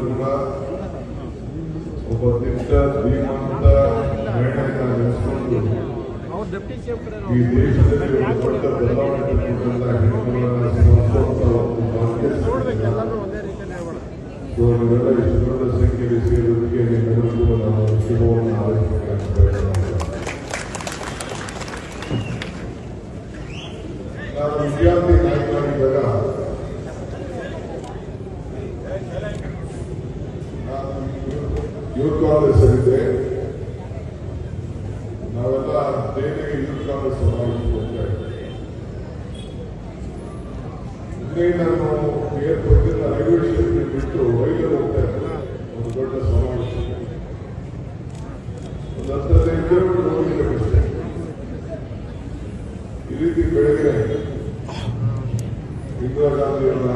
ಕೂಡ ಒಬ್ಬ ದಿಟ್ಟ ಶ್ರೀಮಂತ ಮಹಿಳೆಯನ್ನ ನೆನೆಸ್ಕೊಂಡು ಈ ದೇಶದಲ್ಲಿ ದೊಡ್ಡ ಬದಲಾವಣೆ ತಂದಂತ ಹೆಣ್ಣುಮಕ್ಕಳನ್ನ ಸ್ಮರಿಸುವಂತ ಒಂದು ಭಾಗ್ಯ ಸಿಕ್ಕಿದೆ. ಸೊ ನೀವೆಲ್ಲ ಇಷ್ಟು ದೊಡ್ಡ ಸಂಖ್ಯೆಯಲ್ಲಿ ಸೇರೋದಕ್ಕೆ ನಿಮ್ಮೆಲ್ಲರಿಗೂ ಕೂಡ ನಾನು ಶುಭವನ್ನು ಹಾರೈಸಬೇಕಂತ ನಾನು ವಿದ್ಯಾರ್ಥಿ ಯೂತ್ ಕಾಂಗ್ರೆಸ್ ನಾವೆಲ್ಲ ಡೈಲಿಗೆ ಯೂತ್ ಕಾಂಗ್ರೆಸ್ ಹೋಗ್ತಾ ನಾನು ರೈಲ್ವೆ ಸ್ಟೇಷನ್ ಬಿಟ್ಟು ಹೋಗ್ತಾ ಇದ್ದೆ ಒಂದು ದೊಡ್ಡ ಸಮಾವೇಶ. ಒಂದು ಹತ್ತದೈದು ಕಿಲೋಮೀಟರ್ ಈ ರೀತಿ ಬೆಳಗ್ಗೆ ಇಂದಿರಾ ಗಾಂಧಿಯವರ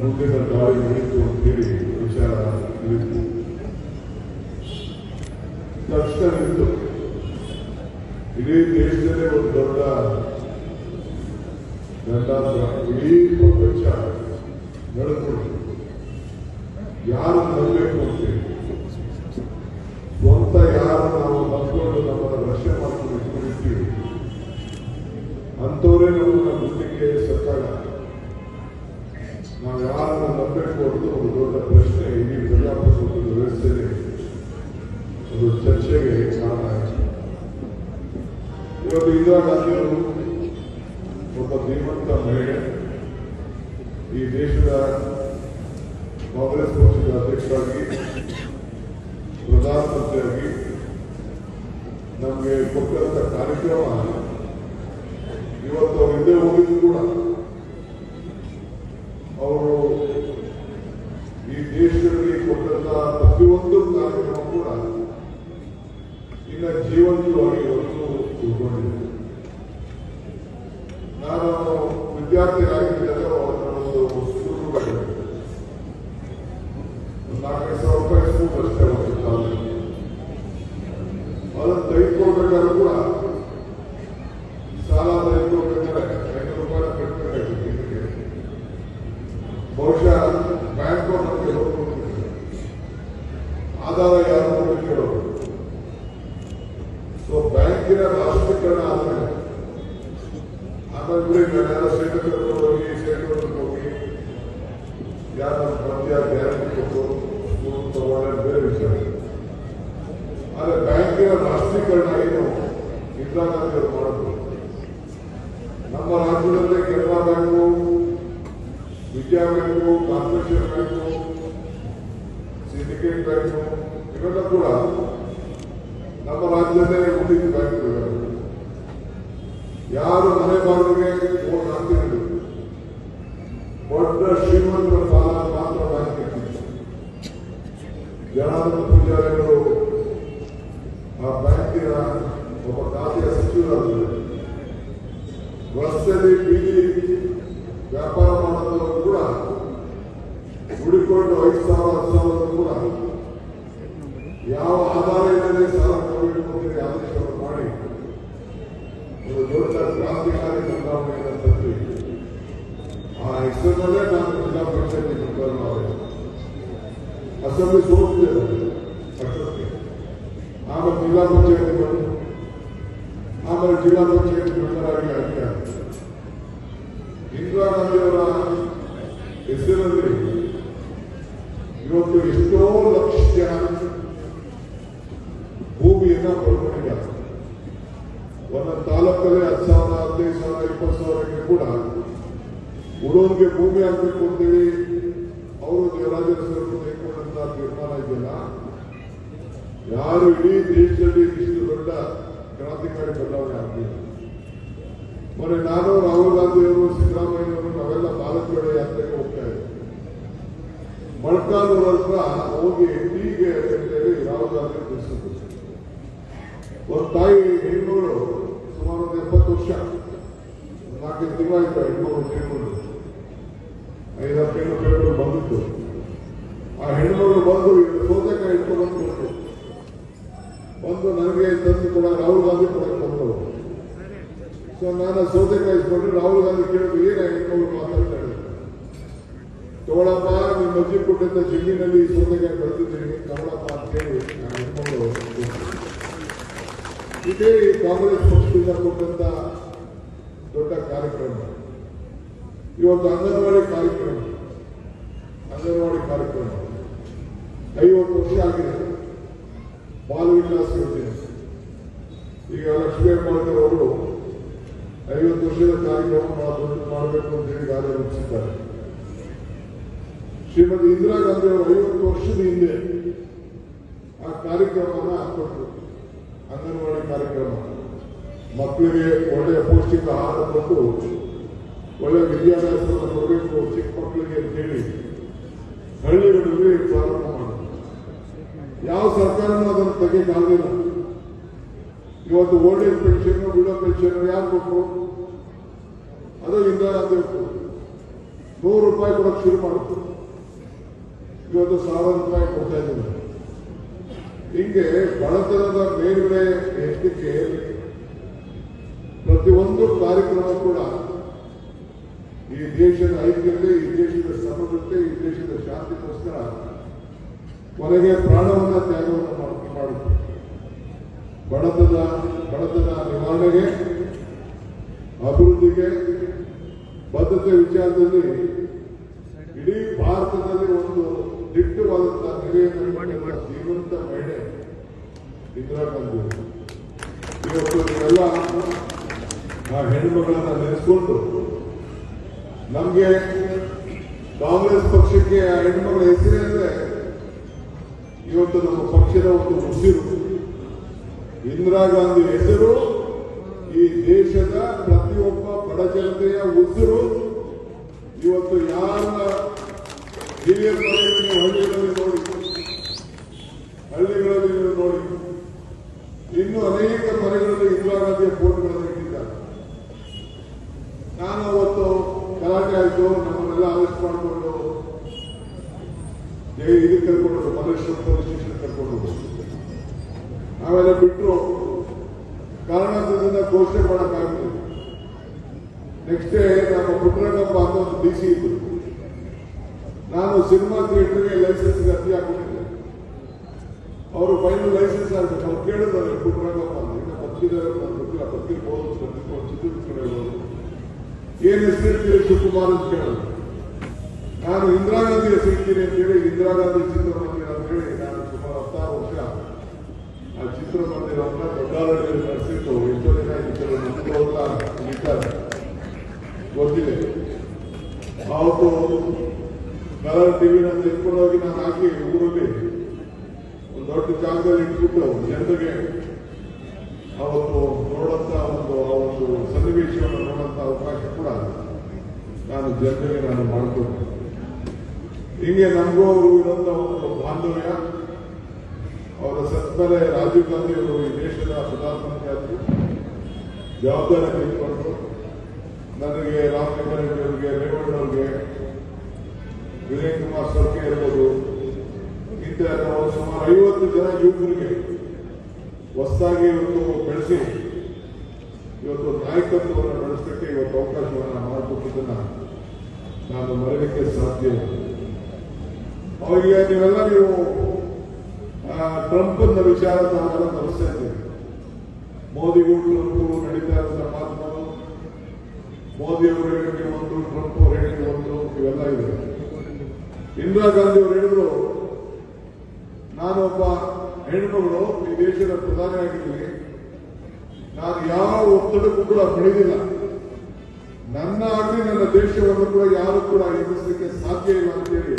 ಮುಂದಿನ ದಾಳಿ ನಡೀತು ಅಂತೇಳಿ ವಿಚಾರ ತಿಳಿತು ನಿಂತು ಇಡೀ ದೇಶದಲ್ಲೇ ಒಂದು ದೊಡ್ಡ ಗಂಡಾಂತರ ಇಡೀ ಪ್ರಪಂಚ ನಡೆದುಕೊಂಡು ಯಾರು ನಂಬಬೇಕು ಅಂತೇಳಿ ಸ್ವಂತ ಯಾರು ನಾವು ನಂಬ್ಕೊಂಡು ನಮ್ಮನ್ನು ರಕ್ಷೆ ಮಾಡ್ಕೊಂಡು ಇಟ್ಕೊಂಡಿರ್ತೀವಿ. ಅಂಥವರೇ ನಮ್ಮ ಜೊತೆಗೆ ಸತ್ತಾಗ ನಾವು ಯಾರನ್ನು ನಂಬಬೇಕು ಅನ್ನೋದು ಒಂದು ದೊಡ್ಡ ಪ್ರಶ್ನೆ ಇಡೀ ಒಬ್ಬ ಶ್ರೀಮಂತ ಮಹಿಳೆ, ಈ ದೇಶದ ಕಾಂಗ್ರೆಸ್ ಪಕ್ಷದ ಅಧ್ಯಕ್ಷರಾಗಿ, ಪ್ರಧಾನಮಂತ್ರಿಯಾಗಿ ನಮಗೆ ಕೊಟ್ಟಂತ ಕಾರ್ಯಕ್ರಮ. ಇವತ್ತು ಅವ್ರು ಹಿಂದೆ ಹೋಗಿದ್ದು ಕೂಡ. ಅವರು ಈ ದೇಶದಲ್ಲಿ ಕೊಟ್ಟಂತ ಪ್ರತಿಯೊಂದು ಕಾರ್ಯಕ್ರಮ ಕೂಡ ಇನ್ನ ಜೀವಂತವಾಗಿ ಇವತ್ತು ಉಳ್ಕೊಂಡಿದೆ ನಾನು ವಿದ್ಯಾರ್ಥಿಯಾಗಿದ್ದಾಗ ಅವರ ಒಂದು ಸ್ಕೂಲ್ ಒಂದು ನಾಲ್ಕೈದು ಸಾವಿರ ರೂಪಾಯಿ ಸ್ಕೂಲ್ ಅಷ್ಟೇ ಅವತ್ತು ಕಾಲದಲ್ಲಿ ಅದನ್ನು ತೆಗೆದುಕೊಳ್ಬೇಕಾದ್ರೂ ಕೂಡ ಸಾಲ ತೆಗೆದುಕೊಳ್ಬೇಕಾದ್ರೆ ಐನೂರು ರೂಪಾಯಿ ಕಟ್ಟಬೇಕಾಗಿತ್ತು ತಿಂಗಳಿಗೆ ಬಹುಶಃ ಬ್ಯಾಂಕ್ ನಮಗೆ ಹೋಗ್ಬಿಟ್ಟಿದೆ ಆಧಾರ ಯಾರು ಅಂತ ಕೇಳೋರು ಸೊ ಬ್ಯಾಂಕಿನ ರಾಷ್ಟ್ರೀಕರಣ ಆದ್ಮೇಲೆ ಆಮೇಲೆ ಬಿಡಿ ನಾನೆಲ್ಲ ಸೇವಕರು ಹೋಗಿ ಸೇವಕರು ಹೋಗಿ ಯಾರು ಪದ್ಯ ಗ್ಯಾರಂಟಿ ಕೊಟ್ಟು ಸ್ಕೂಲ್ ತಗೊಂಡ್ರೆ ಬೇರೆ ವಿಚಾರ ಆದ್ರೆ ಬ್ಯಾಂಕಿನ ರಾಷ್ಟ್ರೀಕರಣ ಏನು ನಮ್ಮ ರಾಜ್ಯದಲ್ಲೇ Canara bank Vidya bank corporation bank syndicate bank ಇವೆಲ್ಲ ಕೂಡ ನಮ್ಮ ರಾಜ್ಯದಲ್ಲೇ ಉಳಿದ ಬ್ಯಾಂಕ್ಗಳು ಯಾರು ಮನೆ ಬಾಗಿಲಿಗೆ ಓಟ್ ಹಾಕ್ತಿದ್ರು, ದೊಡ್ಡ ಶ್ರೀಮಂತರ ಸಾಲ ಮಾತ್ರ ಬ್ಯಾಂಕ್ ಇರ್ತಿತ್ತು ಜನಾರ್ದನ ಪೂಜಾರಿಗಳು ಆ ಬ್ಯಾಂಕಿನ ಒಬ್ಬ ಖಾತೆಯ ಸಚಿವರಾದರು ರಸ್ತೆಯಲ್ಲಿ ಬೀದಿ ವ್ಯಾಪಾರ ಮಾಡೋದವರು ಕೂಡ ಹುಡುಕೊಂಡು ಐದು ಸಾವಿರ ಹತ್ತು ಸಾವಿರ ಕೂಡ ಯಾವ ಆಧಾರ ಇಲ್ಲದೆ ಸಾಲ ಕೊಡಬೇಕು ಅಂತೇಳಿ ಆದೇಶವನ್ನು ಮಾಡಿ ಒಂದು ದೊಡ್ಡ ಕ್ರಾಂತಿಕಾರಿ ಬದಲಾವಣೆಯನ್ನು ತಂದು ಆ ಹೆಸರಿನಲ್ಲೇ ನಾನು ಜಿಲ್ಲಾ ಪಂಚಾಯತಿ ಮೆಂಬರ್ ಮಾಡಿದೆ ಅಸೆಂಬ್ಲಿ ಸೋತಿದೆ ಪಕ್ಷಕ್ಕೆ ಆಮೇಲೆ ಜಿಲ್ಲಾ ಪಂಚಾಯತಿ ಬಂದು ಜಿಲ್ಲಾ ಪಂಚಾಯತಿ ಮೆಂಬರ್ ಆಗಿ ಹೆಸರಲ್ಲಿ ಇವತ್ತು ಎಷ್ಟೋ ಲಕ್ಷ ಜನ ಭೂಮಿಯನ್ನ ಪಡ್ಕೊಂಡಿದ್ದಾರೆ ಒಂದೊಂದು ತಾಲೂಕಲ್ಲಿ ಹತ್ತು ಸಾವಿರ ಹದಿನೈದು ಸಾವಿರ ಇಪ್ಪತ್ತು ಸಾವಿರಕ್ಕೆ ಕೂಡ ಉಳೋನ್ಗೆ ಭೂಮಿ ಹಾಕಬೇಕು ಅಂತೇಳಿ ಅವರು ದೇವರಾಜ ಹೆಸರು ತೆಗೆದುಕೊಂಡಂತ ತೀರ್ಮಾನ ಇದೆಯಲ್ಲ ಯಾರು ಇಡೀ ದೇಶದಲ್ಲಿ ಇಷ್ಟು ದೊಡ್ಡ ಕ್ರಾಂತಿಕಾರಿ ಬದಲಾವಣೆ ಆಗಲಿಲ್ಲ ಮೊನ್ನೆ ನಾನು ರಾಹುಲ್ ಗಾಂಧಿಯವರು ಸಿದ್ದರಾಮಯ್ಯವರು ನಾವೆಲ್ಲ ಬಾಲಕರ ಯಾತ್ರೆಗೆ ಹೋಗ್ತಾ ಇದ್ದೆ ಮೊಳಕಾಲೂರ ಹತ್ರ ಹೋಗಿ ಟೀಗೆ ಅಂತೇಳಿ ಯಾವುದಾದ್ರೂ ತಿಳಿಸಿದ್ರು. ಒಂದು ತಾಯಿ ಹೆಣ್ಣುಗಳು ಸುಮಾರು ಒಂದು ಎಪ್ಪತ್ತು ವರ್ಷ, ನಾಲ್ಕೈದು ತಿಂಗಳಾಯ್ತು ಹೆಣ್ಮಗಳು ತೀರ್ಕೊಂಡು ಐದಾರು ತಿಂಗಳು ಪೇಪರ್ ಬಂದಿತ್ತು. ಆ ಹೆಣ್ಮಗಳು ಬಂದು ಸೌತೆಕಾಯಿ ಇಟ್ಕೊಂಡು ಬಂದು ಬಂದು ನನಗೆ ತಂದು ಕೂಡ, ರಾಹುಲ್ ಗಾಂಧಿ ಕೂಡ ಬಂದರು ಸೊ ನಾನು ಸೌತೆಕಾಯಿ ಇಸ್ಕೊಂಡ್ರೆ ರಾಹುಲ್ ಗಾಂಧಿ ಕೇಳಿದ್ರು, ಏನ ಹೆಣ್ಮಗಳು ಕೊಟ್ಟಂತ ಜಮೀನಲ್ಲಿ ಸೌತೆಕಾಯಿ ಬೆಳೆದಿದ್ದೀನಿ ಕಮಲಪ್ಪ ಅಂತ ಹೇಳಿ ನಾನು ಹೆಣ್ಮಗಳು. ಇದೇ ಕಾಂಗ್ರೆಸ್ ಪಕ್ಷದಿಂದ ಕೊಟ್ಟಂತ ದೊಡ್ಡ ಕಾರ್ಯಕ್ರಮ. ಇವತ್ತು ಅಂಗನವಾಡಿ ಕಾರ್ಯಕ್ರಮ. ಅಂಗನವಾಡಿ ಕಾರ್ಯಕ್ರಮ. ಐವತ್ತು ವರ್ಷ ಆಗಿದೆ. ಬಾಲ ವಿಕಾಸ್ ಯೋಜನೆ. ಈಗ ಲಕ್ಷ್ಮೀ ಅವರು ಐವತ್ತು ವರ್ಷದ ಕಾರ್ಯಕ್ರಮ ಮಾಡ್- ಮಾಡಬೇಕು ಅಂತ ಹೇಳಿ ಕಾರ್ಯ ರೂಪಿಸಿದ್ದಾರೆ. ಶ್ರೀಮತಿ ಇಂದಿರಾ ಗಾಂಧಿ ಅವರು ಐವತ್ತು ವರ್ಷದ ಹಿಂದೆ ಆ ಕಾರ್ಯಕ್ರಮನ ಹಾಕೊಟ್ರು ಅಂಗನವಾಡಿ ಕಾರ್ಯಕ್ರಮ. ಮಕ್ಕಳಿಗೆ ಒಳ್ಳೆಯ ಪೌಷ್ಟಿಕ ಆಹಾರ ಕೊಟ್ಟು ಒಳ್ಳೆಯ ವಿದ್ಯಾಭ್ಯಾಸವನ್ನು ಕೊಡಬೇಕು ಚಿಕ್ಕ ಮಕ್ಕಳಿಗೆ ಅಂತ ಹೇಳಿ ಹಳ್ಳಿಗಳಲ್ಲಿ ಪ್ರಾರಂಭ ಮಾಡಿದ್ರು. ಯಾವ ಸರ್ಕಾರನೂ ಅದನ್ನು ತೆಗೆಯಕ್ಕಾಗಲಿಲ್ಲ ಇವತ್ತು old age pension widow pension ಯಾರು ಕೊಟ್ಟರು ಅದು ಇಂದಿರಾ ಗಾಂಧಿ ನೂರು ರೂಪಾಯಿ ಕೊಡೋಕೆ ಶುರು ಮಾಡಿದ್ರು. ಇವತ್ತು ಸಾವಿರ ರೂಪಾಯಿ ಕೊಡ್ತಾ ಇದ್ದಾರೆ ಹಿಂಗೆ ಬಡತನದ ಮೇಲ್ಗಡೆ ಎತ್ತಕ್ಕೆ ಪ್ರತಿಯೊಂದು ಕಾರ್ಯಕ್ರಮ ಕೂಡ ಈ ದೇಶದ ಐಕ್ಯತೆ, ಈ ದೇಶದ ಸಮಗ್ರತೆ, ಈ ದೇಶದ ಶಾಂತಿಗೋಸ್ಕರ ಕೊನೆಗೆ ಪ್ರಾಣವನ್ನ ತ್ಯಾಗವನ್ನು ಮಾಡ್- ಮಾಡುತ್ತೆ. ಬಡತನ ಬಡತನ ನಿವಾರಣೆಗೆ, ಅಭಿವೃದ್ಧಿಗೆ ಬದ್ಧತೆ ವಿಚಾರದಲ್ಲಿ ಇಡೀ ಭಾರತದಲ್ಲಿ ಒಂದು ದಿಟ್ಟವಾದಂತಹ ನಿರ್ವಹಣೆ ಜೀವಂತ ಮಹಿಳೆ ಇಂದಿರಾ ಗಾಂಧಿ ಇವತ್ತು ನೀವೆಲ್ಲ ಆ ಹೆಣ್ಮಗಳನ್ನ ನೆನೆಸ್ಕೊಂಡು ನಮಗೆ ಕಾಂಗ್ರೆಸ್ ಪಕ್ಷಕ್ಕೆ ಆ ಹೆಣ್ಮಗಳ ಹೆಸರೇ ಇವತ್ತು ನಮ್ಮ ಪಕ್ಷದ ಒಂದು ಉಸಿರು. ಇಂದಿರಾ ಗಾಂಧಿ ಹೆಸರು, ಈ ದೇಶದ ಪ್ರತಿಯೊಬ್ಬ ಬಡ ಜನತೆಯ ಉಸಿರು. ಇವತ್ತು ಯಾರ ಹಿರಿಯ ಮನೆಯಲ್ಲಿ ಹಳ್ಳಿಗಳಲ್ಲಿ ನೋಡಿ ಹಳ್ಳಿಗಳಲ್ಲಿ ನೀವು ನೋಡಿ ಇನ್ನು ಅನೇಕ ಮನೆಗಳಲ್ಲಿ ಇಂದಿರಾ ಗಾಂಧಿಯ ಫೋಟೋಗಳನ್ನು ಇಟ್ಟಿದ್ದಾರೆ ನಾನು ಅವತ್ತು ಗಲಾಟೆ ಆಯಿತು ನಮ್ಮನ್ನೆಲ್ಲ ಅರೆಸ್ಟ್ ಮಾಡಿಕೊಂಡು ಇದಕ್ಕೆ ಕರ್ಕೊಂಡು ಮಲೇಶ್ವರ ಪೊಲೀಸ್ ಸ್ಟೇಷನ್ ಕರ್ಕೊಂಡು ನಾವೆಲ್ಲ ಬಿಟ್ಟರು ಕಾರಣದಿಂದ ಘೋಷಣೆ ಮಾಡೋಕ್ಕಾಗಲಿಲ್ಲ ನೆಕ್ಸ್ಟ್ ಡೇ ನಮ್ಮ ಪುಟ್ಟರಂಗಪ್ಪ ಅಂತ ಒಂದು ಡಿ ಸಿ ಇದ್ರು. ನಾನು ಸಿನಿಮಾ ಥಿಯೇಟರ್ಗೆ ಲೈಸೆನ್ಸ್ ಅರ್ಜಿ ಹಾಕೊಂಡಿದ್ದೆ ಅವರು ಫೈನಲ್ ಲೈಸೆನ್ಸ್ ಆಗಬೇಕು ಅವ್ರು ಕೇಳಿದ್ರೆ ಪುಟ್ಟರಂಗಪ್ಪ ಈಗ ಬದುಕಿದ್ದಾರೆ ಗೊತ್ತಿಲ್ಲ ಬದುಕಿರ್ಬೋದು ಬದುಕಿರ್ಬೋದು ಚಿತ್ರದುರ್ಗ ಇರ್ಬೋದು. ಏನು ಹೆಸರಿರ್ತೀರಿ ಶಿವಕುಮಾರ್ ಅಂತ ಕೇಳಿದ್ರು. ನಾನು ಇಂದಿರಾ ಗಾಂಧಿ ಹೆಸರಿರ್ತೀನಿ ಅಂತ ಹೇಳಿ, ಇಂದಿರಾ ಗಾಂಧಿ ಚಿತ್ರಮಂದಿರ ಅಂತ ಹೇಳಿ ನಾನು ಸುಮಾರು ಹತ್ತಾರು ವರ್ಷ ಆ ಚಿತ್ರಮಂದಿರವನ್ನ ದೊಡ್ಡಾರಳ್ಳಿಯಲ್ಲಿ ನಡೆಸಿದ್ದು. ಎಷ್ಟೋ ಜನ ಇದ್ದಾರೆ ಇದ್ದಾರೆ ಗೊತ್ತಿದೆ. ಅವತ್ತು ಕಲರ್ ಟಿವಿ ತೆಗೆದುಕೊಂಡು ಹೋಗಿ ನಾನು ಹಾಕಿ ಊರಲ್ಲಿ ಒಂದು ದೊಡ್ಡ ಜಾಗದಲ್ಲಿ ಇಟ್ಬಿಟ್ಟು ಜನರಿಗೆ ಅವತ್ತು ನೋಡಂತ ಒಂದು ಆ ಒಂದು ಸನ್ನಿವೇಶವನ್ನು ನೋಡಂತ ಅವಕಾಶ ಕೂಡ ನಾನು ಜನರಿಗೆ ನಾನು ಮಾಡಿಕೊಟ್ಟೆ ಹಿಂಗೆ ನಮಗೂ ಅವರು ಇರೋಂಥ ಒಂದು ಬಾಂಧವ್ಯ, ಅವರ ಸತ್ಮೇಲೆ ರಾಜೀವ್ ಗಾಂಧಿ ಅವರು ಈ ದೇಶದ ಪ್ರಧಾನಮಂತ್ರಿ ಜವಾಬ್ದಾರಿ ತೆಗೆದುಕೊಂಡು ನನಗೆ ರಾಮಲಿಂಗಾರೆಡ್ಡಿ ಅವರಿಗೆ ವಿನಯ್ ಕುಮಾರ್ ಸರ್ಕೆ ಇರ್ಬೋದು. ಇಂತ ನಾವು ಸುಮಾರು ಐವತ್ತು ಜನ ಯುವಕರಿಗೆ ಹೊಸದಾಗಿ ಇವತ್ತು ಬೆಳೆಸಿ ಇವತ್ತು ನಾಯಕತ್ವವನ್ನು ನಡೆಸಲಿಕ್ಕೆ ಇವತ್ತು ಅವಕಾಶವನ್ನು ಮಾಡಿಕೊಟ್ಟಿದ್ದನ್ನು ನಾನು ಮರೆಯಲಿಕ್ಕೆ ಸಾಧ್ಯ ಇಲ್ಲ. ಅವರಿಗೆ ನೀವೆಲ್ಲ ನೀವು ಟ್ರಂಪ್ನ ವಿಚಾರ ನಾವೆಲ್ಲ ನಡೆಸ್ತಾ ಇದ್ದೀವಿ ಮೋದಿಗೂ ಟ್ರಂಪ್ ನಡೀತಾ ಇರುವಂತಹ ಮಾತುಗಳು, ಮೋದಿ ಅವರ ಹೇಳಿಕೆ ಒಂದು, ಟ್ರಂಪ್ ಅವರ ಒಂದು, ಇವೆಲ್ಲ ಇದೆ ಇಂದಿರಾ ಗಾಂಧಿ ಅವರು ಹೇಳಿದ್ರು ನಾನೊಬ್ಬ ಹೆಣ್ಮಗಳು ಈ ದೇಶದ ಪ್ರಧಾನಿಯಾಗಿದ್ದೀನಿ ನಾನು ಯಾವ ಒತ್ತಡಕ್ಕೂ ಕೂಡ ಬೆಳೆದಿಲ್ಲ. ನನ್ನ ಆಗಲಿ ನನ್ನ ದೇಶವನ್ನು ಕೂಡ ಯಾರು ಕೂಡ ಎದುರಿಸಲಿಕ್ಕೆ ಸಾಧ್ಯ ಇಲ್ಲ ಅಂತೇಳಿ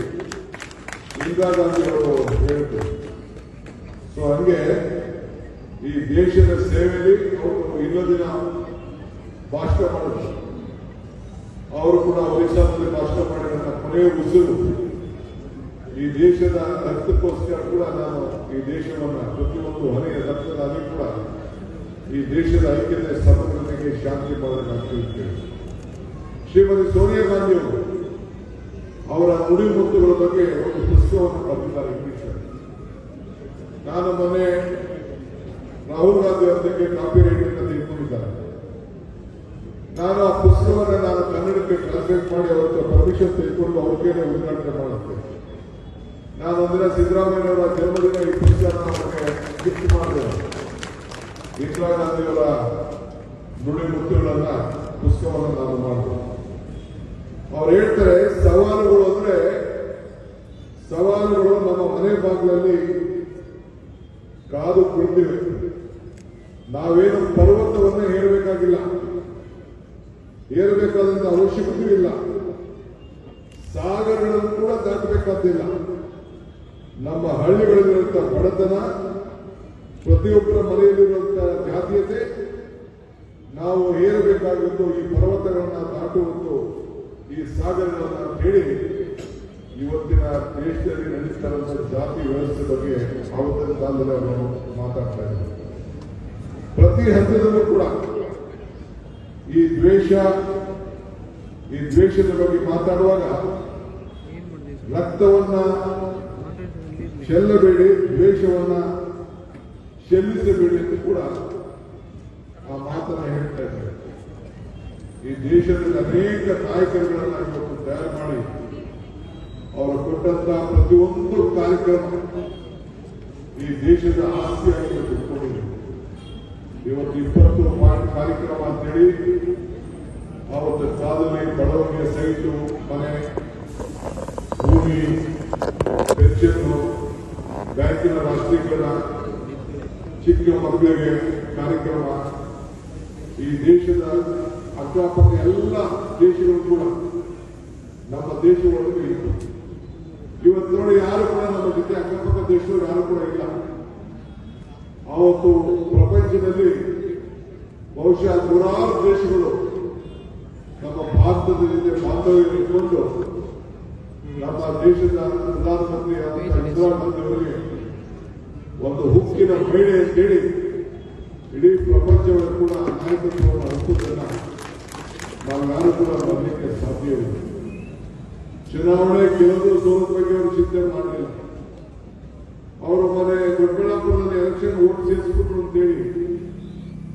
ಇಂದಿರಾ ಗಾಂಧಿ ಅವರು ಹೇಳಿದ್ರು. ಸೊ ಹಂಗೆ ಈ ದೇಶದ ಸೇವೆಯಲ್ಲಿ ಅವರು ಇನ್ನೊಂದು ದಿನ ಭಾಷಣ ಮಾಡಿದ್ರು. ಅವರು ಕೂಡ ಒರಿಸ್ಸಾದಲ್ಲಿ ಭಾಷಣ ಮಾಡಿ ನನ್ನ ಕೊನೆಯ ಉಸಿರು. ಈ ದೇಶದ ರಕ್ತಕ್ಕೋಸ್ಕರ ಕೂಡ ನಾನು ಈ ದೇಶವನ್ನು ಪ್ರತಿಯೊಂದು ಹೊರೆಯ ರಕ್ತದಾಗಿ ಕೂಡ ಈ ದೇಶದ ಐಕ್ಯತೆ ಸಮಗ್ರತೆಗೆ ಶಾಂತಿ ಕೇಳುತ್ತೇವೆ ಶ್ರೀಮತಿ ಸೋನಿಯಾ ಗಾಂಧಿ ಅವರು ಅವರ ನುಡಿಮುತ್ತುಗಳ ಬಗ್ಗೆ ಒಂದು ಪುಸ್ತಕವನ್ನು ಬರೆದಿದ್ದಾರೆ ನಾನು ಮೊನ್ನೆ ರಾಹುಲ್ ಗಾಂಧಿ ಅವರಿಗೆ ಕಾಪಿ ರೈಟಿಂಗ್ ತೆಗೆದುಕೊಂಡಿದ್ದಾರೆ ನಾನು ಆ ಪುಸ್ತಕವನ್ನು ನಾನು ಕನ್ನಡಕ್ಕೆ ಟ್ರಾನ್ಸ್ಲೇಟ್ ಮಾಡಿ ಅವರ ಪರ್ಮಿಷನ್ ತೆಗೆದುಕೊಂಡು ಅವ್ರಿಗೇನೆ ಉದ್ಘಾಟನೆ ಮಾಡುತ್ತೆ ನಾನು ಅಂದ್ರೆ ಸಿದ್ದರಾಮಯ್ಯವರ ಜನ್ಮದಿನ ಪುಸ್ತಕ ಅವರಿಗೆ ಗಿಫ್ಟ್ ಮಾಡಿದೆ. ಇಂದಿರಾ ಗಾಂಧಿಯವರ ನುಡಿ ಮುತ್ತುಗಳನ್ನ ಪುಸ್ತಕವನ್ನು ನಾನು ಮಾಡಿದೆ. ಅವ್ರು ಹೇಳ್ತಾರೆ, ಸವಾಲುಗಳು ಅಂದ್ರೆ ಸವಾಲುಗಳು ನಮ್ಮ ಮನೆ ಭಾಗದಲ್ಲಿ ಕಾದು ಕುಳಿತಿವೆ. ನಾವೇನು ಪರ್ವತವನ್ನ ಏರಬೇಕಾಗಿಲ್ಲ. ಏರಬೇಕಾದಂತ ಅವಶ್ಯಕತೆ ಇಲ್ಲ ಸಾಗರಗಳನ್ನು ಕೂಡ ದಾಟಬೇಕಾದಿಲ್ಲ ನಮ್ಮ ಹಳ್ಳಿಗಳಲ್ಲಿರುವಂತ ಬಡತನ ಪ್ರತಿಯೊಬ್ಬರ ಮನೆಯಲ್ಲಿರುವಂತಹ ಜಾತೀಯತೆ ನಾವು ಏರಬೇಕಾಗಿದ್ದು ಈ ಪರ್ವತಗಳನ್ನ ದಾಟುವುದು ಈ ಸಾಗರಗಳನ್ನ ಹೇಳಿ ಇವತ್ತಿನ ದೇಶದಲ್ಲಿ ನಡೀತಾ ಇರುವಂತಹ ಜಾತಿ ವ್ಯವಸ್ಥೆ ಬಗ್ಗೆ ಆವತ್ತಿನ ಕಾಲದಲ್ಲಿ ಅವರು ಮಾತಾಡ್ತಾ ಇದ್ದಾರೆ ಪ್ರತಿ ಹಂತದಲ್ಲೂ ಕೂಡ ಈ ದ್ವೇಷ, ಈ ದ್ವೇಷದ ಬಗ್ಗೆ ಮಾತಾಡುವಾಗ ರಕ್ತವನ್ನ ಚೆಲ್ಲಬೇಡಿ, ದ್ವೇಷವನ್ನ ಚೆಲ್ಲಿಸಬೇಡಿ ಅಂತ ಕೂಡ ಆ ಮಾತನ್ನ ಹೇಳ್ತಾ ಇದ್ದಾರೆ. ಈ ದೇಶದಲ್ಲಿ ಅನೇಕ ನಾಯಕರುಗಳನ್ನ ಇವತ್ತು ತಯಾರು ಮಾಡಿ ಅವರು ಕೊಟ್ಟಂತಹ ಪ್ರತಿಯೊಂದು ಕಾರ್ಯಕ್ರಮ ಈ ದೇಶದ ಆಸ್ತಿಯಾಗಿ ಇಟ್ಕೊಂಡಿದೆ ಇವತ್ತು ಇಪ್ಪತ್ತು ಕಾರ್ಯಕ್ರಮ ಅಂತೇಳಿ ಅವತ್ತು ಸಾಧನೆ ಬಡವರಿಗೆ ಸೈಟು ಮನೆ ಭೂಮಿ ಪೆನ್ಷನ್ ಬ್ಯಾಂಕಿನ ರಾಷ್ಟ್ರೀಕರಣ ಚಿಕ್ಕ ಮಕ್ಕಳಿಗೆ ಕಾರ್ಯಕ್ರಮ ಈ ದೇಶದ ಅಕ್ಕಪಕ್ಕ ಎಲ್ಲ ದೇಶಗಳು ಕೂಡ ನಮ್ಮ ದೇಶದೊಳಗೆ ಇತ್ತು ಇವತ್ತು ನೋಡಿ ಯಾರು ಕೂಡ ನಮ್ಮ ಜೊತೆ ಅಕ್ಕಪಕ್ಕ ದೇಶದವರು ಯಾರು ಕೂಡ ಇಲ್ಲ. ಅವತ್ತು ಪ್ರಪಂಚದಲ್ಲಿ ಬಹುಶಃ ನೂರಾರು ದೇಶಗಳು ನಮ್ಮ ಭಾರತದ ಜೊತೆ ಬಾಂಧವ್ಯ ಇಟ್ಕೊಂಡು ನಮ್ಮ ದೇಶದ ಪ್ರಧಾನಮಂತ್ರಿ ಆದಂತಹ ಇಂದಿರಾ ಒಂದು ಹುಕ್ಕಿನ ಮಹಿಳೆ ಅಂತೇಳಿ ಇಡೀ ಪ್ರಪಂಚವನ್ನು ಕೂಡ ನಾಯಕತ್ವವನ್ನು ಹಂಚುವುದನ್ನ ನಾವು ಯಾರು ಕೂಡ ಮಾಡಲಿಕ್ಕೆ ಸಾಧ್ಯವಿಲ್ಲ ಚುನಾವಣೆ ಕೆಲವು ಸೋಲ ಅವರು ಚಿಂತೆ ಮಾಡಲಿಲ್ಲ. ಅವರ ಮನೆ ದೊಡ್ಡಬಳ್ಳಾಪುರದಲ್ಲಿ ಎಲೆಕ್ಷನ್ ಓಟ್ ಅಂತ ಅಂತೇಳಿ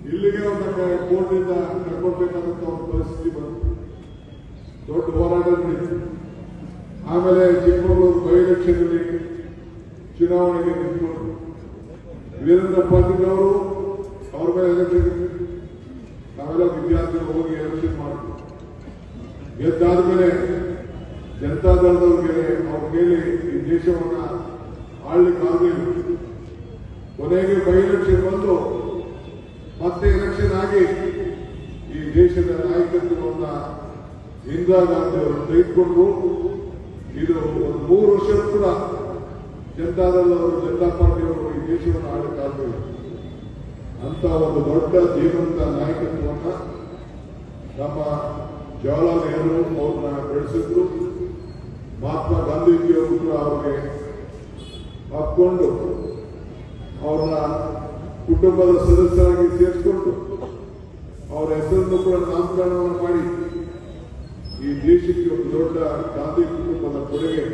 ಇಲ್ಲಿಗೆ ಒಂದು ಕೋರ್ಟ್ನಿಂದ ಕರ್ಕೊಳ್ಬೇಕಾದಂತ ಒಂದು ಪರಿಸ್ಥಿತಿ ಬಂತು. ದೊಡ್ಡ ಹೋರಾಟ ನಡೀತು. ಆಮೇಲೆ ಚಿಕ್ಕಮಗಳೂರು ಬೈ ಎಲೆಕ್ಷನ್ನಲ್ಲಿ ಚುನಾವಣೆಗೆ ನಿಂತ್ಕೊಂಡ್ರು. ವೀರೇಂದ್ರ ಪಾಟೀಲ್ ಅವರು ಅವ್ರ ಮೇಲೆ ಎಲೆಕ್ಷನ್ ನಾವೆಲ್ಲ ವಿದ್ಯಾರ್ಥಿಗಳು ಹೋಗಿ ಎಲೆಕ್ಷನ್ ಮಾಡಿದ್ರು ಗೆದ್ದಾದ್ಮೇಲೆ ಜನತಾದಳದವ್ರಿಗೆ ಅವ್ರ ಮೇಲೆ ಈ ದೇಶವನ್ನ ಆಳ್ಲಿಕ್ಕೆ ಆಗಲಿಲ್ಲ. ಕೊನೆಗೆ ಬೈ ಎಲೆಕ್ಷನ್ ಬಂದು ಮತ್ತೆ ಎಲೆಕ್ಷನ್ ಆಗಿ ಈ ದೇಶದ ನಾಯಕತ್ವವನ್ನು ಇಂದಿರಾ ಗಾಂಧಿ ಅವರು ತೆಗೆದುಕೊಂಡ್ರು ಇದು ಒಂದು ಮೂರು ವರ್ಷ ಕೂಡ ಜನತಾದಳದವರು ಜನತಾ ಪಾರ್ಟಿಯವರು ಈ ದೇಶವನ್ನು ಆಡಕ್ಕಾಗಲಿಲ್ಲ ಅಂತ ಒಂದು ದೊಡ್ಡ ಜೀವಂತ ನಾಯಕತ್ವವನ್ನು ನಮ್ಮ ಜವಾಹರ್ಲಾಲ್ ನೆಹರು ಅವ್ರನ್ನ ಬೆಳೆಸಿದ್ರು. ಮಹಾತ್ಮ ಗಾಂಧೀಜಿಯವರು ಕೂಡ ಅವರಿಗೆ ಹಾಕೊಂಡು ಅವ್ರನ್ನ ಕುಟುಂಬದ ಸದಸ್ಯರಾಗಿ ಸೇರಿಸಿಕೊಂಡು ಅವರ ಹೆಸರನ್ನು ಕೂಡ ನಾಮಕರಣವನ್ನು ಮಾಡಿ ಈ ದೇಶಕ್ಕೆ ಒಂದು ದೊಡ್ಡ ಗಾಂಧಿ ಕುಟುಂಬದ ಕೊಡುಗೆ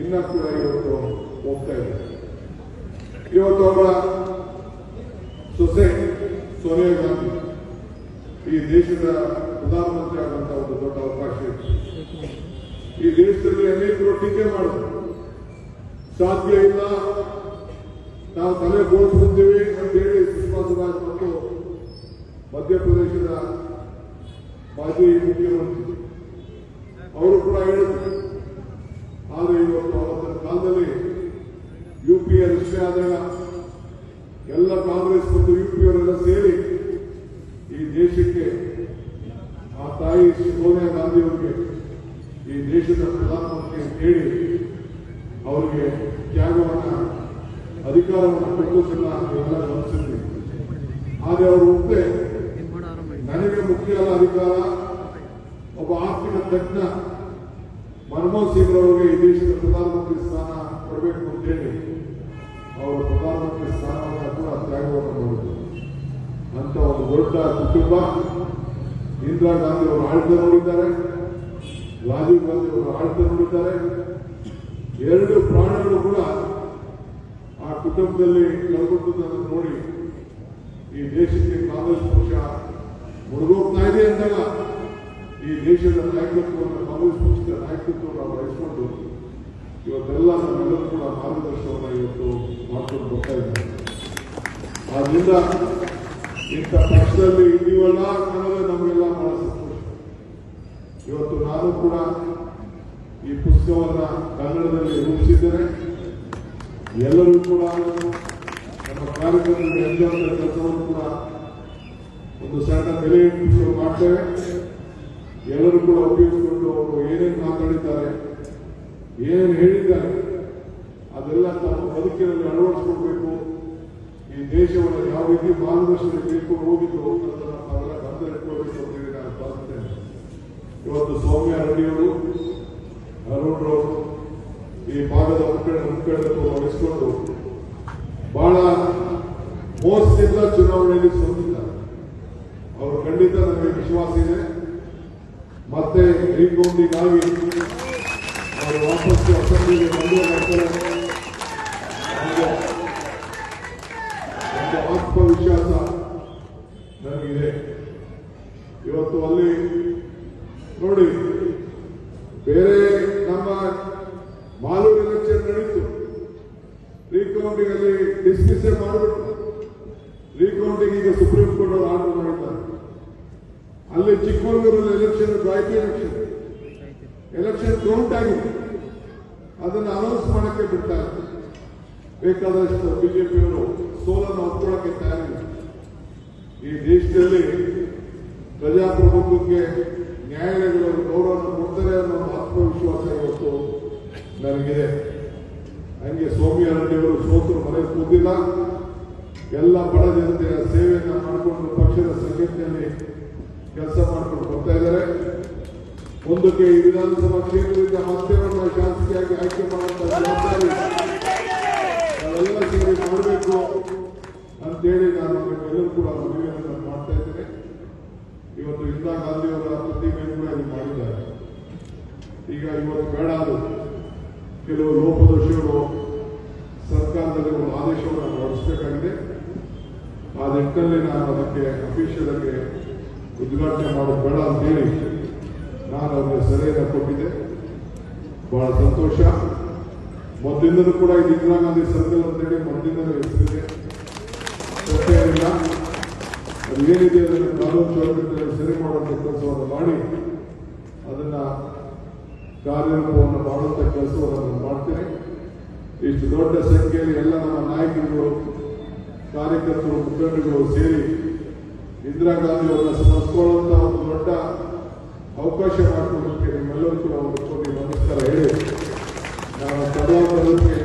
ಇನ್ನ ಕೂಡ ಇವತ್ತು ಹೋಗ್ತಾ ಇದೆ. ಇವತ್ತು ಅವರ ಸೊಸೆ ಸೋನಿಯಾ ಗಾಂಧಿ ಈ ದೇಶದ ಪ್ರಧಾನಮಂತ್ರಿ ಆದಂತಹ ಒಂದು ದೊಡ್ಡ ಅವಕಾಶ ಇದೆ. ಈ ದೇಶದಲ್ಲಿ ಅನೇಕರು ಟೀಕೆ ಮಾಡಿದ್ರು. ಸಾಧ್ಯ ಇಲ್ಲ, ನಾವು ತಲೆ ಬೋಳಿಸ್ಬಿಡ್ತೀವಿ ಅಂತ ಹೇಳಿ ಸುಷ್ಮಾ ಸ್ವರಾಜ್ ಮತ್ತು ಮಧ್ಯಪ್ರದೇಶದ ಮಾಜಿ ಮುಖ್ಯಮಂತ್ರಿ ಅವರು ಕೂಡ ಹೇಳಿದ್ರು. ಆದರೆ ಇವತ್ತು ಅವತ್ತಿನ ಕಾಲದಲ್ಲಿ ಯು ಪಿ ಎ ರಚನೆ ಆದಾಗ ಎಲ್ಲ ಕಾಂಗ್ರೆಸ್ ಮತ್ತು ಯು ಪಿ ಅವರೆಲ್ಲ ಸೇರಿ ಈ ದೇಶಕ್ಕೆ ಆ ತಾಯಿ ಸೋನಿಯಾ ಗಾಂಧಿ ಅವರಿಗೆ ಈ ದೇಶದ ಪ್ರಧಾನಮಂತ್ರಿ ಅಂತ ಹೇಳಿ ಅವರಿಗೆ ತ್ಯಾಗವನ್ನ, ಅಧಿಕಾರವನ್ನು ಕೊಟ್ಟು ಸಹ ಎಲ್ಲ ಗಮನಿಸಿದ್ವಿ ಆದರೆ ಅವರು ಒಪ್ಪೆ ನನಗೆ ಮುಖ್ಯ ಅಲ್ಲ ಅಧಿಕಾರ, ಒಬ್ಬ ಆರ್ಥಿಕ ತಜ್ಞ ಮನಮೋಹನ್ ಸಿಂಗ್ ಅವರಿಗೆ ಈ ದೇಶದ ಪ್ರಧಾನಮಂತ್ರಿ ಸ್ಥಾನ ಕೊಡಬೇಕು ಅಂತೇಳಿ ಅವರು ಪ್ರಧಾನಮಂತ್ರಿ ಸ್ಥಾನವನ್ನು ಕೂಡ ತ್ಯಾಗವನ್ನು ಮಾಡಿದ್ರು. ಅಂತ ಒಂದು ದೊಡ್ಡ ಕುಟುಂಬ ಇಂದಿರಾ ಗಾಂಧಿ ಅವರು ಆಳ್ತ ನೋಡಿದ್ದಾರೆ ರಾಜೀವ್ ಗಾಂಧಿ ಅವರು ಎರಡು ಪ್ರಾಣಗಳು ಕೂಡ ಆ ಕುಟುಂಬದಲ್ಲಿ ಕಳ್ಕೊಂಡದನ್ನು ನೋಡಿ ಈ ದೇಶಕ್ಕೆ ಕಾಂಗ್ರೆಸ್ ಪಕ್ಷ ಮುಳುಗೋಗ್ತಾ ಇದೆ ಅಂದಾಗ ಈ ದೇಶದ ನಾಯಕತ್ವವನ್ನು ಕಾಂಗ್ರೆಸ್ ಪಕ್ಷದ ನಾಯಕತ್ವವನ್ನು ನಾವು ವಹಿಸಿಕೊಂಡು ಇವತ್ತೆಲ್ಲ ನಮ್ಮೆಲ್ಲರೂ ಕೂಡ ಮಾರ್ಗದರ್ಶನವನ್ನು ಇವತ್ತು ಮಾಡ್ಕೊಂಡು ಬರ್ತಾ ಇದ್ದಾರೆ. ಆದ್ರಿಂದ ಇಂಥ ಪಕ್ಷದಲ್ಲಿ ಇದೀವಲ್ಲ ಅನ್ನೋದೇ ನಮಗೆಲ್ಲ ಸಂತೋಷ ಇವತ್ತು ನಾನು ಕೂಡ ಈ ಪುಸ್ತಕವನ್ನು ಕನ್ನಡದಲ್ಲಿ ರೂಪಿಸಿದ್ದೇನೆ. ಎಲ್ಲರೂ ಕೂಡ ನಮ್ಮ ಕಾರ್ಯಕ್ರಮದಲ್ಲಿ ಎಲ್ಲರ ಕೆಲಸವನ್ನು ಕೂಡ ಒಂದು ಸಣ್ಣ ಬೆಲೆ ಮಾಡ್ತೇವೆ. ಎಲ್ಲರೂ ಕೂಡ ಉಪಯೋಗಿಸಿಕೊಂಡು ಅವರು ಏನೇನು ಮಾತಾಡಿದ್ದಾರೆ, ಏನೇನು ಹೇಳಿದ್ದಾರೆ, ಅದೆಲ್ಲ ತಮ್ಮ ಬದುಕಿನಲ್ಲಿ ಅಳವಡಿಸ್ಕೊಳ್ಬೇಕು. ಈ ದೇಶವನ್ನು ಯಾವ ರೀತಿ ಮಾರ್ಗದರ್ಶನ ಬೇಕು ಹೋಗಿದ್ದು ಅನ್ನೋದನ್ನ ನಾವೆಲ್ಲ ಕೊಡಬೇಕು ಅಂತ ಹೇಳಿ ನಾನು ಭಾವಿಸ್ತೇನೆ. ಇವತ್ತು ಸೌಮ್ಯ ರೆಡ್ಡಿಯವರು ಅರುಣ್ರವರು ಈ ಭಾಗದ ಮುಖಂಡ ಮುಖಂಡತ್ವ ವಹಿಸಿಕೊಂಡು ಬಹಳ ಮೋಸದಿಂದ ಚುನಾವಣೆಯಲ್ಲಿ ಸೋತಿದ್ದಾರೆ. ಅವರು ಖಂಡಿತ ನಮಗೆ ವಿಶ್ವಾಸ ಇದೆ. ಮತ್ತೆ ರೀಕೌಂಟಿಗಾಗಿ ಅವರು ವಾಪಸ್ ಅಸೆಂಬ್ಲಿಗೆ ಬಂದೇ ಮಾಡ್ತಾರೆ ಆತ್ಮವಿಶ್ವಾಸ ನನಗಿದೆ ಇವತ್ತು ಅಲ್ಲಿ ನೋಡಿ ಬೇರೆ ನಮ್ಮ ಮಾಲೂರು ಎಲೆಕ್ಷನ್ ನಡೀತು ರೀಕೌಂಟಿಂಗ್ ಅಲ್ಲಿ ಡಿಸ್ಕಷನ್ ಮಾಡಿಬಿಟ್ಟು ರೀಕೌಂಟಿಂಗ್ ಈಗ ಸುಪ್ರೀಂ ಕೋರ್ಟ್ ಅವರು ಆರ್ಡರ್ ಮಾಡಿದ್ದಾರೆ ಅಲ್ಲಿ ಚಿಕ್ಕಮಗಳೂರಲ್ಲಿ election Gayatri election election count ಆಗಿದೆ. ಅದನ್ನು ಅನೌನ್ಸ್ ಮಾಡಕ್ಕೆ ಬಿಟ್ಟಾಗ ಬೇಕಾದಷ್ಟು ಬಿಜೆಪಿಯವರು ಸೋಲನ್ನು ಒಪ್ಕೊಳ್ಳಕ್ಕೆ ತಯಾರಿಲ್ಲ. ಈ ದೇಶದಲ್ಲಿ ಪ್ರಜಾಪ್ರಭುತ್ವಕ್ಕೆ ನ್ಯಾಯಾಲಯಗಳು ಗೌರವವನ್ನು ಕೊಡ್ತಾರೆ ಅನ್ನೋ ಆತ್ಮವಿಶ್ವಾಸ ಇವತ್ತು ನನಗಿದೆ. ಹಂಗೆ ಸೌಮ್ಯ ರೆಡ್ಡಿಯವರು ಸೋತರು ಮನೆ ಕೂತಿಲ್ಲ. ಎಲ್ಲ ಬಡ ಜನತೆಯ ಸೇವೆಯನ್ನು ಮಾಡಿಕೊಂಡು ಪಕ್ಷದ ಸಂಘಟನೆಯಲ್ಲಿ ಕೆಲಸ ಮಾಡಿಕೊಂಡು ಬರ್ತಾ ಇದ್ದಾರೆ. ಮುಂದಕ್ಕೆ ಈ ವಿಧಾನಸಭಾ ಕ್ಷೇತ್ರದಿಂದ ಮತ್ತೆ ಒಂದು ಶಾಸಕಿಯಾಗಿ ಆಯ್ಕೆ ಮಾಡುವಂಥ ಜವಾಬ್ದಾರಿ ಸೇರಿ ಮಾಡಬೇಕು ಅಂತೇಳಿ ನಾನು ನಿಮ್ಮೆಲ್ಲರೂ ಕೂಡ ಮನವಿಯನ್ನು ಮಾಡ್ತಾ ಇದ್ದೇನೆ. ಇವತ್ತು ಇಂದಿರಾ ಗಾಂಧಿಯವರ ಪ್ರತಿಮೆ ಕೂಡ ಇಲ್ಲಿ ಮಾಡಿದ್ದಾರೆ. ಈಗ ಇವತ್ತು ಬೇಡ ಅದು. ಕೆಲವು ಲೋಪದೋಷಗಳು ಸರ್ಕಾರದಲ್ಲಿ ಒಂದು ಆದೇಶವನ್ನು ಹೊರಡಿಸಬೇಕಾಗಿದೆ. ಆ ನಿಟ್ಟಿನಲ್ಲಿ ನಾನು ಅದಕ್ಕೆ ಅಫಿಷಿಯಲ್ ಆಗಿ ಉದ್ಘಾಟನೆ ಮಾಡೋದು ಬೇಡ ಅಂತೇಳಿ ನಾನು ಅವರಿಗೆ ಸಲಹೆಯನ್ನು ಕೊಟ್ಟಿದ್ದೆ. ಬಹಳ ಸಂತೋಷ. ಮೊದಲಿಂದಲೂ ಕೂಡ ಇದು ಇಂದಿರಾ ಗಾಂಧಿ ಸರ್ಕಲ್ ಅಂತೇಳಿ ಮೊದಲಿಂದಲೂ ಹೆಸರಿದೆ ಇಲ್ಲ ಏನಿದೆ ಅದನ್ನು ಕಾನೂನು ಚೌಕಟ್ಟಿನಲ್ಲಿ ಸರಿ ಮಾಡುವಂಥ ಕೆಲಸವನ್ನು ಮಾಡಿ ಅದನ್ನ ಕಾರ್ಯರೂಪವನ್ನು ಮಾಡುವಂಥ ಕೆಲಸವನ್ನು ನಾನು ಮಾಡ್ತೇನೆ. ಇಷ್ಟು ದೊಡ್ಡ ಸಂಖ್ಯೆಯಲ್ಲಿ ಎಲ್ಲ ನಮ್ಮ ನಾಯಕರುಗಳು ಕಾರ್ಯಕರ್ತರು, ಮುಖಂಡರುಗಳು ಸೇರಿ ಇಂದಿರಾ ಗಾಂಧಿ ಅವರನ್ನ ಸ್ಮರಿಸಿಕೊಳ್ಳುವಂತ ಒಂದು ದೊಡ್ಡ ಅವಕಾಶ ಮಾಡಿಕೊಡೋದಕ್ಕೆ ನಿಮ್ಮೆಲ್ಲರೂ ಕೂಡ ಒಂದು ಕೋಟಿ ನಮಸ್ಕಾರ ಹೇಳಿ ನಾನು ಸದಾ ಬರೋದಕ್ಕೆ